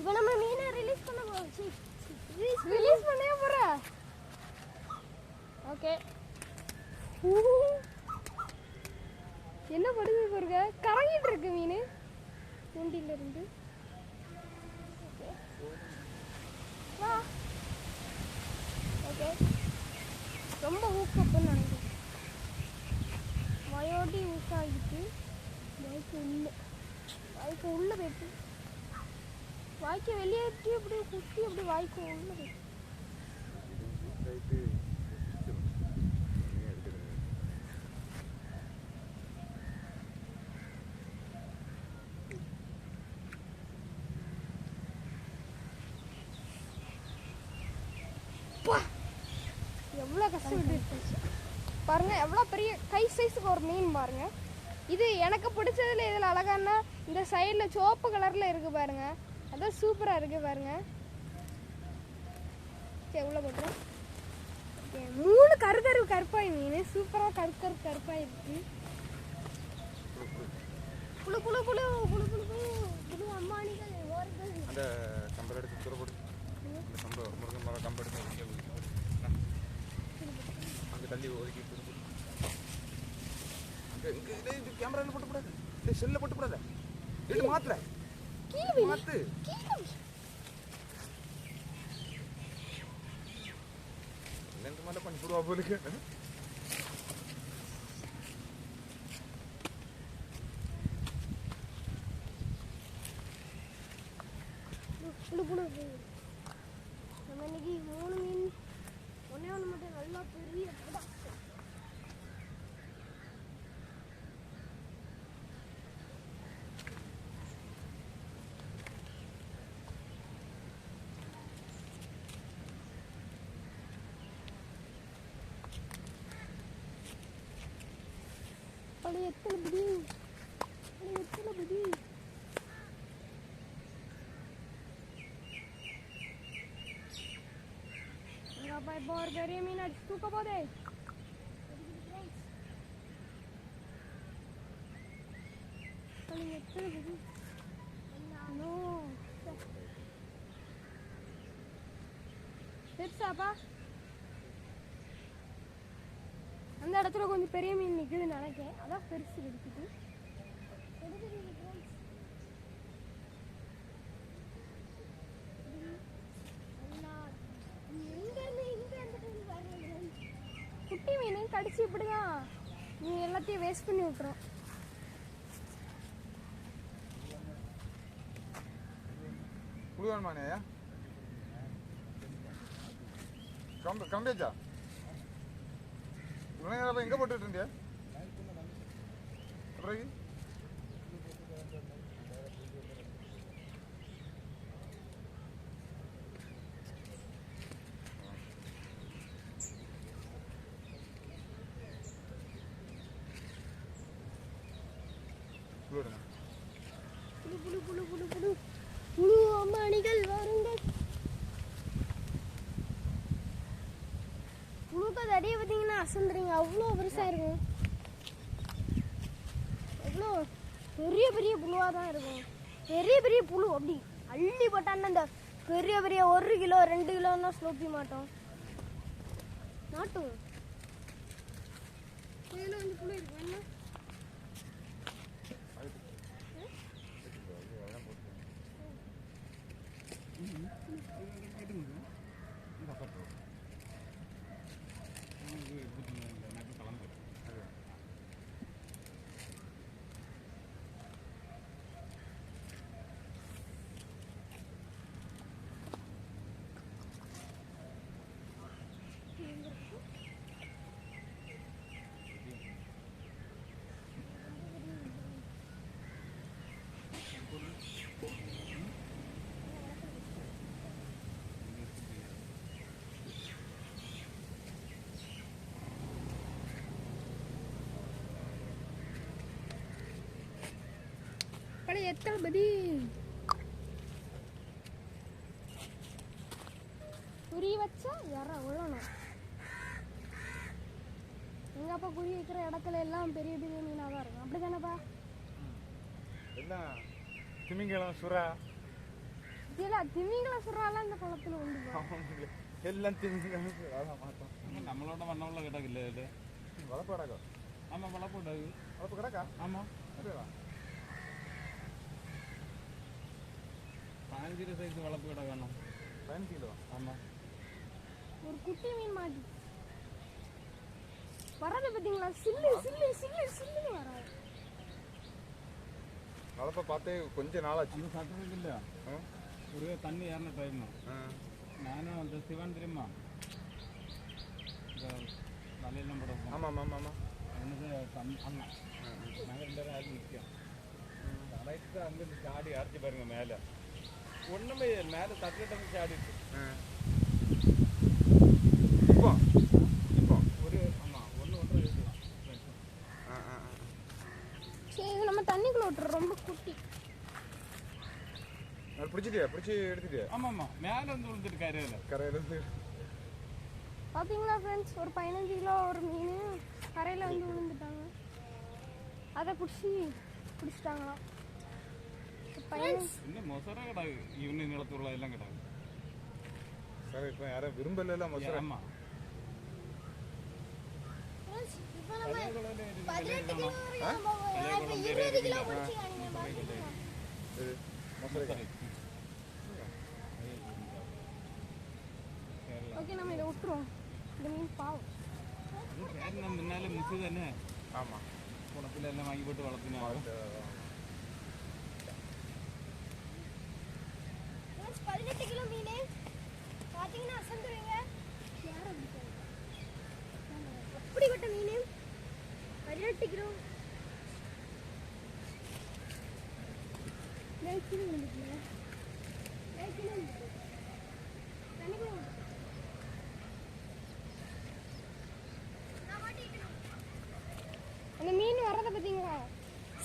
இப்போ நம்ம மீனை ரிலீஸ் பண்ண போகிறோம் ரிலீஸ் பண்ணவே போற. ஓகே என்ன படுது பாருங்க. கரங்கிட்டு இருக்கு மீன். தூண்டில இருந்து வா. ஓகே ரொம்ப ஊக்கப்புன்னு நினைக்கிறேன். வயோட்டி ஊக்காகிட்டு வாய்க்கு உள்ள. வாய்க்கு உள்ள போயிட்டு வாய்க்கு வெளியேற்றி அப்படியே குத்தி அப்படியே வாய்க்கு உள்ள. போயிட்டு எவ்வளோ கஷ்டப்பட்டு பாருங்க எவ்வளோ பெரிய கை சைஸுக்கு ஒரு மீன் பாருங்க. இது எனக்கு பிடிச்சதுல இதில் அழகான இந்த சைடில் சிவப்பு கலரில் இருக்கு பாருங்க. அதான் சூப்பராக இருக்கு பாருங்கள் சரி உள்ள போட்டுரும் ஓகே மூணு கரு கரு கருப்பாய் மீன். சூப்பராக கரு கருப்பாய் இருக்கு. குளு குளு குளு குளு குளு குளு குளு அம்மானிகள் அந்த கம்பல் எடுத்து தூர போடு. அந்த கம்பை முருங்கை மரம் கம்பை எடுத்து இங்கே ஒதுக்கி போடு. அங்கே தள்ளி ஒதுக்கி தூர போடு. அங்கே கேமராவில் போட்டு போடாது. இதே செல்லில் போட்டு போடாத. எடுத்து மாத்துற கீழே மாத்து கீழே ரெண்டு மாட்டம் பண்ணி போடுவா போலுக்கு புழு புழு நம்ம இன்னைக்கு மூணு மீன் ஒன்றே ஒன்று மட்டும் நல்லா பெரிய படா பழைய எத்தனை பிடி பழைய எத்தனை பிடி எங்க அப்பா இப்போ ஒரு பெரிய மீன் அடிச்சு தூக்க போதே பெருசாப்பா அந்த இடத்துல கொஞ்சம் பெரிய மீன் நிற்குதுன்னு நினைக்கிறேன் அதான் பெருசு இருக்குது குட்டி மீன் கடிச்சு இப்படிதான் நீ எல்லாத்தையும் வேஸ்ட் பண்ணி விட்டுரும் புழுவான்மானே கம்ப கம்பேஜா இவ்வளோ நேரம் எங்கே போட்டுட்டு இருந்தியா? பிறகு புழு புழு புழு புழு புழு புழு அம்மாணிகள் வாருங்கள். இப்போ அடியே பார்த்தீங்கன்னா அசந்துறீங்க அவ்வளோ பெருசாக இருக்கும் எவ்வளோ பெரிய பெரிய புழுவாக தான் இருக்கும் பெரிய பெரிய புழு அப்படி அள்ளி போட்டான்னு அந்த பெரிய பெரிய ஒரு கிலோ ரெண்டு கிலோன்னா ஸ்லோப்பி மாட்டோம் நாட்டும் வந்து புழு என்ன எத்தனை பதி? குறி வச்சா இற விழணும் எங்க அப்பா குறி வைக்கிற இடத்துல எல்லாம் பெரிய பெரிய மீனாக தான் இருக்கும். அப்படி தானேப்பா எல்லாம் திமிங்கலம் சுறா? பத்தியெல்லாம் திமிங்கல சொல்றால இந்த குளத்துல உண்டு. எல்லாம் தெரிஞ்சு அதான் மாட்டோம் நம்மளோட வண்ணமுள்ள கிடக்குல்ல இது? வளர்ப்பு கிடக்கா? ஆமா வளர்ப்பு கிடக்கு. வளர்ப்பு கிடக்கா? ஆமா. அப்படியா? பதினஞ்சு சைஸ் வளர்ப்பு கிடக்கு வேணும் பதினஞ்சு கிலோ ஆமா ஒரு குட்டி மீன் மாட்டி வர்றது பாத்தீங்களா சில்லு சில்லு சில்லு சில்லுன்னு வராது வளர்ப்பை பார்த்தே கொஞ்ச நாளாச்சு அந்த சட்டத்துக்கு இல்ல? ஒரு தண்ணி ஏறின டைம். நானும் அந்த சிவன் தெரியுமா இந்த வலையெல்லாம் போடுவோம் ஆமாம் ஆமாம் ஆமாம் அவனுக்கு தம் அண்ணன் நாங்கள் ரெண்டு பேரும் ஆள் நிற்கும் கரெக்டாக அங்கே சாடி அரைச்சி பாருங்க மேலே ஒன்றுமே மேலே தட்டிட்டு சாடிட்டு. ஆ. இப்போ இப்போ. ஒரு ஆமாம் ஒன்று ஒன்றரை இருக்கலாம் ஆ ஆ ஆ. சரி இது நம்ம தண்ணிக்குள்ள விட்டுறோம் ரொம்ப குட்டி. அது பிடிச்சிட்டியா? பிடிச்சி எடுத்துட்டியா? ஆமாம் ஆமாம் மேலே வந்து விழுந்துட்டு கரையில். கரையிலேருந்து பாத்தீங்களா ஃப்ரெண்ட்ஸ் ஒரு பதினஞ்சு கிலோ ஒரு மீன் கரையில வந்து விழுந்துட்டாங்க. அதை பிடிச்சி பிடிச்சிட்டாங்களாம். பதினஞ்சு இன்னும் மொசரா கிடாது ஈவினிங் நிலத்துள்ள எல்லாம் கிடாது சார் இப்போ யாரும் விரும்பல மொசரா ஆமாம் இப்போ நம்ம பதினெட்டு கிலோ வரைக்கும் போவோம். நான் இப்போ இருபது கிலோ பிடிச்சி காணிங்க பாத்தீங்களா? இது மொசரை ஓகே நம்ம இதை விட்டுருவோம் இந்த மீன் பாவம் நம்ம முன்னாலே முசு தானே ஆமாம் குளத்துல எல்லாம் வாங்கி போட்டு வளர்த்தினாலும் ஃப்ரெண்ட்ஸ், பதினெட்டு கிலோ மீன். அசந்துருவீங்க. அப்படிப்பட்ட மீன்? பதினெட்டு கிலோ. அந்த மீன் வர்றதை பார்த்தீங்களா?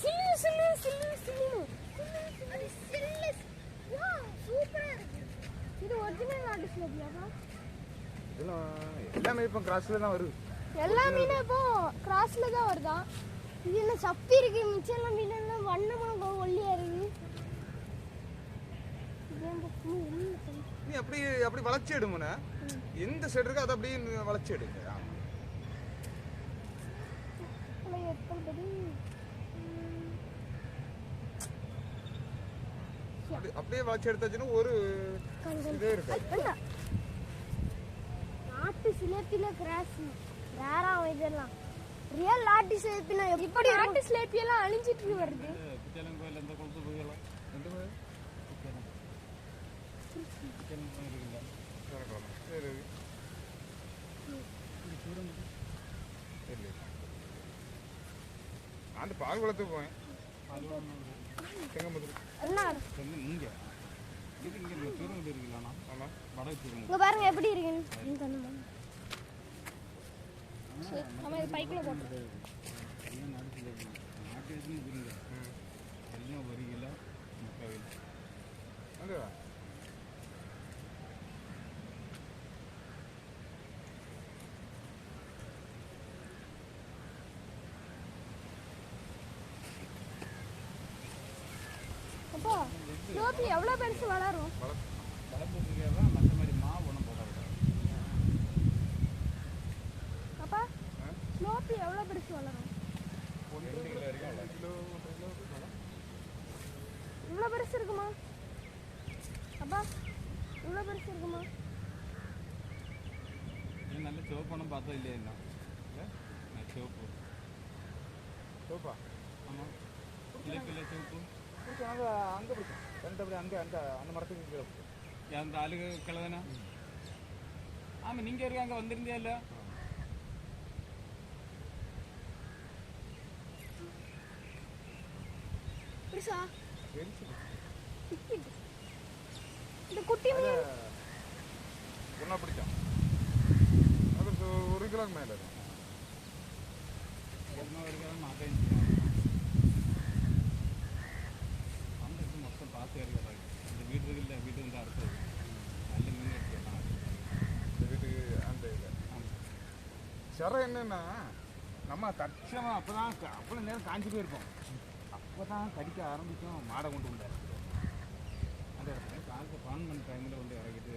சில்லு சில்லு சில்லு சில்லு அது சில்லு வா சூப்பரா இருக்கு இது ஒரிஜினல் நாட்டு சிலப்பியாப்பா இதெல்லாம் எல்லாமே இப்போ கிராஸில் தான் வருது. எல்லா மீனும் இப்போ கிராஸ்ல தான் வருதான் இது என்ன சப்பி இருக்கு மிச்சம் எல்லாம் மீன் எல்லாம் வண்ணமா ஒல்லியா இருக்கு? நீ அப்படி அப்படி வளர்ச்சி எடுமுன எந்த சைடு இருக்கோ அதை அப்படியே வளர்ச்சி எடுங்க அப்படியே வளர்ச்சி எடுத்தாச்சுன்னா ஒரு இதே. நாட்டு சிலேப்பில கிராஸ் வேற இதெல்லாம்? ரியல் நாட்டு சிலேப்பினா எப்படி நாட்டு சிலேப்பி எல்லாம் அழிஞ்சிட்டு வருது. அந்த பால் குளத்துக்கு போவேன். இங்கே. இங்கே பாருங்க எப்படி இருக்குன்னு. சரி, நம்ம இது பைக்கில் போட்டு நடத்துல நாட்டு எதுவும் எல்லாம் ஒரு கிலோ முக்கால் கிலோ அதுவா அப்போ சிலோப்பி பெருசு வளரும் வளர்ப்பு தான் மற்ற மாதிரி மாவு ஒன்றும் போடக்கூடாது அப்பா சிலோப்பி எவ்வளவு பெருசு வளரும் ரெண்டு கிலோ வரைக்கும் ரெண்டு கிலோ ஒன்றரை கிலோ இருக்கும். இவ்வளவு பெருசு இருக்குமா? அப்பா இவ்வளவு பெருசு இருக்குமா? நல்ல சிவப்பணம் பார்த்தா இல்லையா என்ன? சிவப்பு. சோப்பா ஆமாம் இல்லை இல்லை சிவப்பு? பிடிச்சோம் அங்கே அங்கே பிடிச்சோம் ரெண்டு அப்படி அங்கே அந்த அந்த மரத்துக்கு கீழே அந்த ஆளுக கிழவனா? ஆமாம் நீங்கள் இருக்க அங்கே வந்திருந்தியா இல்லை பெருசா. இந்த குட்டி மீன். ஒன்றா பிடிச்சோம் அது ஒரு ஒரு கிலோக்கு மேலே இருக்கும் வரைக்கும் மாட்டேன் செய்யும் அந்த இது மொத்தம் பார்த்து இருக்கிறாங்க இந்த வீடு இருக்குல்ல வீடு வந்து அடுத்தது. நல்ல மீன் எடுத்துக்கலாம் இந்த வீட்டுக்கு அந்த இது. சிறை என்னன்னா நம்ம தட்சமாக அப்போ தான் அவ்வளோ நேரம் காஞ்சி போயிருப்போம். இப்போ தான் கடிக்க ஆரம்பித்தோம். மாடை கொண்டு வந்து அந்த இடத்துல காலத்தை பான் பண்ண டைமில் வந்து இறக்கிட்டு